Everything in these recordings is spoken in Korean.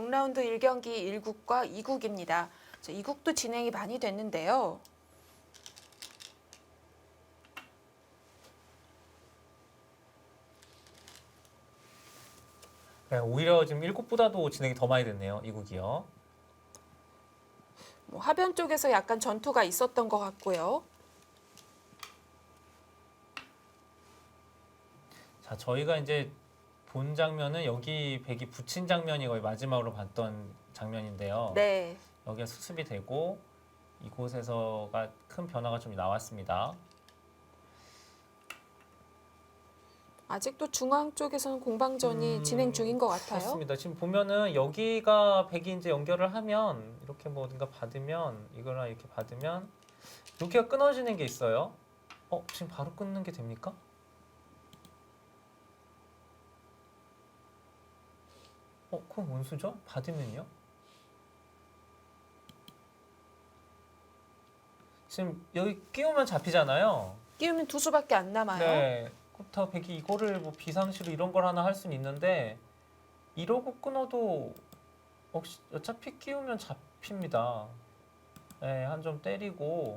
6라운드 1경기 1국과 2국입니다. 2국도 진행이 많이 됐는데요. 네, 오히려 지금 1국보다도 진행이 더 많이 됐네요. 이국이요. 뭐 하변 쪽에서 약간 전투가 있었던 것 같고요. 자, 저희가 이제 본 장면은 여기 백이 붙인 장면이 거의 마지막으로 봤던 장면인데요. 네. 여기가 수습이 되고 이곳에서가 큰 변화가 좀 나왔습니다. 아직도 중앙 쪽에서는 공방전이 음, 진행 중인 것 같아요. 그렇습니다. 지금 보면은 여기가 백이 이제 연결을 하면 이렇게 뭐 어딘가 받으면 이거랑 이렇게 받으면 여기가 끊어지는 게 있어요. 어, 지금 바로 끊는 게 됩니까? 어, 그럼 원수죠? 받으면요? 지금 여기 끼우면 잡히잖아요. 끼우면 두 수밖에 안 남아요. 네. 그렇다고 백이 이거를 뭐 비상시로 이런 걸 하나 할 수는 있는데 이러고 끊어도 혹시 어차피 끼우면 잡힙니다. 네, 한 점 때리고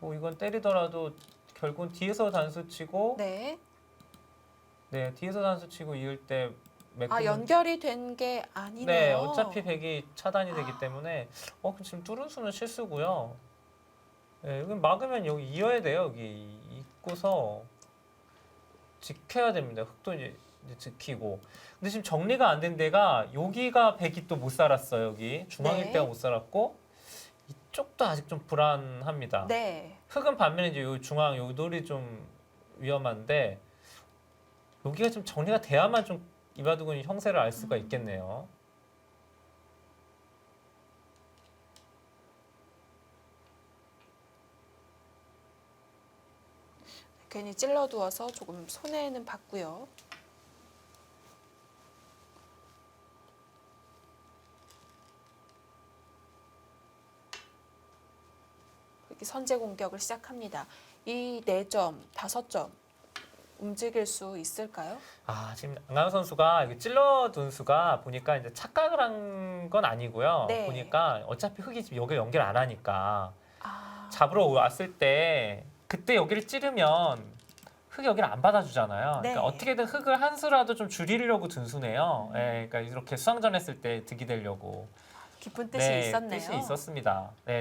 뭐 이건 때리더라도 결국은 뒤에서 단수 치고 네, 네. 뒤에서 단수 치고 이을 때 아 연결이 된 게 아니네요. 네, 어차피 백이 차단이 되기 때문에 어 지금 뚫은 수는 실수고요. 네, 여기 막으면 여기 이어야 돼요. 여기 있고서 지켜야 됩니다. 흑도 이제, 이제 지키고. 근데 지금 정리가 안 된 데가 여기가 백이 또 못 살았어요. 여기 중앙일 네. 때가 못 살았고 이쪽도 아직 좀 불안합니다. 네. 흑은 반면에 이제 요 중앙 요 돌이 좀 위험한데 여기가 좀 정리가 돼야만 좀 이바둑은 형세를 알 수가 있겠네요. 괜히 찔러두어서 조금 손해는 봤고요. 이렇게 선제 공격을 시작합니다. 이네 점, 다섯 점 움직일 수 있을까요? 아 지금 안강 선수가 찔러둔 수가 보니까 이제 착각을 한 건 아니고요. 네. 보니까 어차피 흑이 지금 여기 연결 안 하니까 아, 잡으러 왔을 때 그때 여기를 찌르면 흑이 여기를 안 받아주잖아요. 네. 그러니까 어떻게든 흑을 한 수라도 좀 줄이려고 둔 수네요. 예, 그러니까 이렇게 수상전 했을 때 득이 되려고. 깊은 뜻이 있었네요. 뜻이 있었습니다. 네.